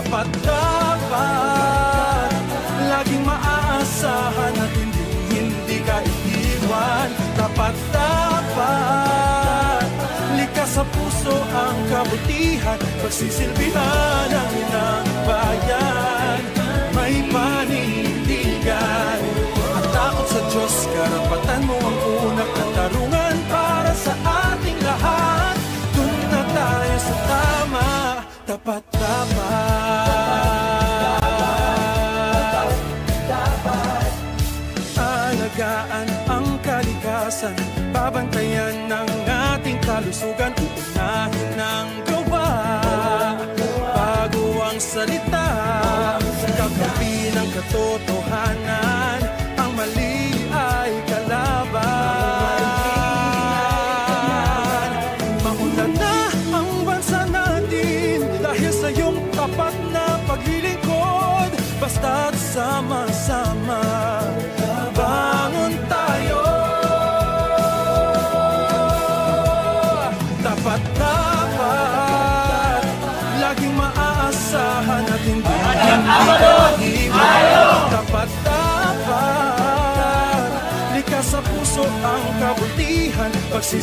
Tapat dapat Laging maaasahan at hindi, hindi ka iiwan. Tapat dapat Likas sa puso ang kabutihan. Pagsisilbihan ang inang bayan. May panindigan. Ang takot sa Diyos Karapatan mo ang unang katarungan Para sa ating lahat. Doon na tayo sa tama. Tapat dapat Alagaan ang kalikasan? Babantayan ng ating kalusugan. Uunahin ng gawa. Bago ang salita. Kagabi ng katotohanan. Ang mali ay kalaban. Maunlad na ang bansa natin Dahil sa iyong tapat na paglilingkod. Basta't sama-sama laging maaasahan at hindi maiiwan. Tapat dapat, likas sa puso ang kabutihan, pagsisisi.